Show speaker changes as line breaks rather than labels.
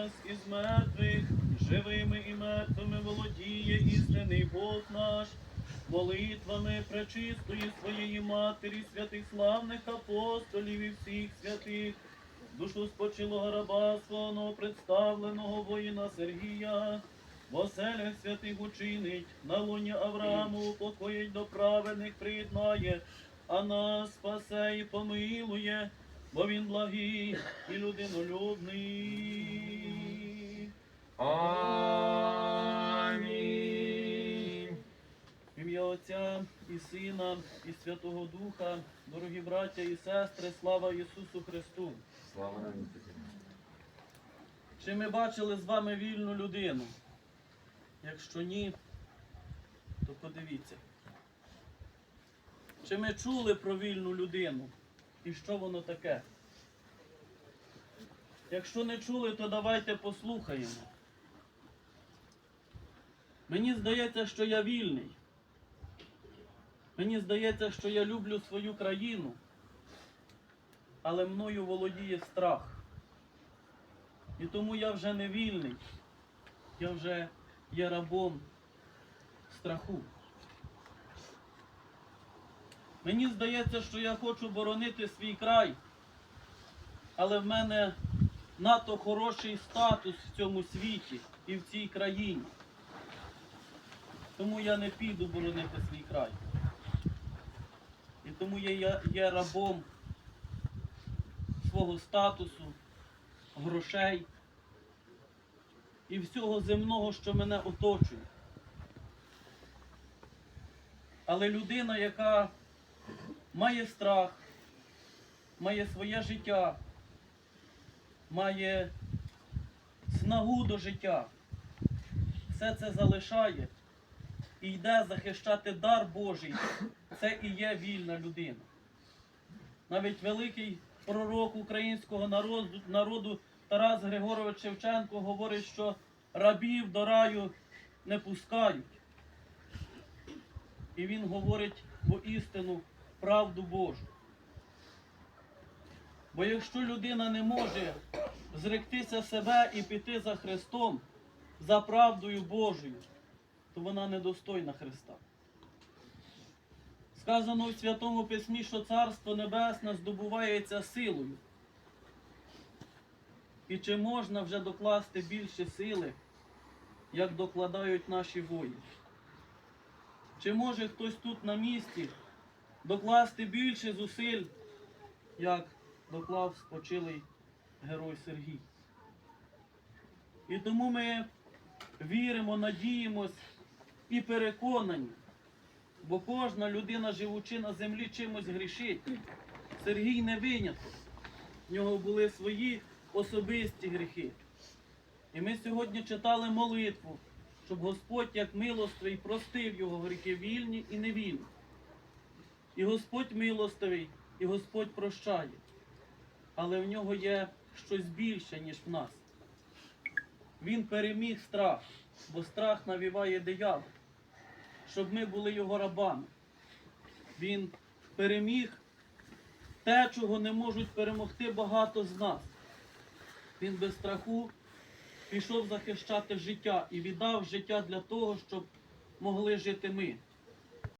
воскрес із мертвих, живими і мертвими володіє істинний Бог наш, молитвами пречистої своєї матері, святих славних апостолів і всіх святих, душу спочилого раба свого представленого воїна Сергія, в оселях святих учинить, на луні Аврааму упокоїть до праведних приєднає, а нас спасе і помилує, бо він благий і людинолюбний.
Амінь.
Ім'я Отця і Сина, і Святого Духа, дорогі браття і сестри, слава Ісусу Христу!
Слава.
Чи ми бачили з вами вільну людину? Якщо ні, то подивіться. Чи ми чули про вільну людину? І що воно таке? Якщо не чули, то давайте послухаємо. Мені здається, що я вільний. Мені здається, що я люблю свою країну, але мною володіє страх. І тому я вже не вільний, я вже є рабом страху. Мені здається, що я хочу боронити свій край, але в мене надто хороший статус в цьому світі і в цій країні. Тому я не піду боронити свій край. І тому я є, рабом свого статусу, грошей і всього земного, що мене оточує. Але людина, яка має страх, має своє життя, має снагу до життя, все це залишає і йде захищати дар Божий, це і є вільна людина. Навіть великий пророк українського народу, народу Тарас Григорович Шевченко говорить, що рабів до раю не пускають. І він говорить істину, правду Божу. Бо якщо людина не може зректися себе і піти за Христом, за правдою Божою, то вона недостойна Христа. Сказано в Святому Письмі, що Царство Небесне здобувається силою. І чи можна вже докласти більше сили, як докладають наші воїни? Чи може хтось тут на місці докласти більше зусиль, як доклав спочилий герой Сергій? І тому ми віримо, надіємось і переконані, бо кожна людина, живучи на землі, чимось грішить. Сергій не виняток. В нього були свої особисті гріхи. І ми сьогодні читали молитву, щоб Господь, як милостивий, простив його гріхи вільні і невільні. І Господь милостивий, і Господь прощає. Але в нього є щось більше, ніж в нас. Він переміг страх, бо страх навіває диявол, щоб ми були його рабами. Він переміг те, чого не можуть перемогти багато з нас. Він без страху пішов захищати життя і віддав життя для того, щоб могли жити ми.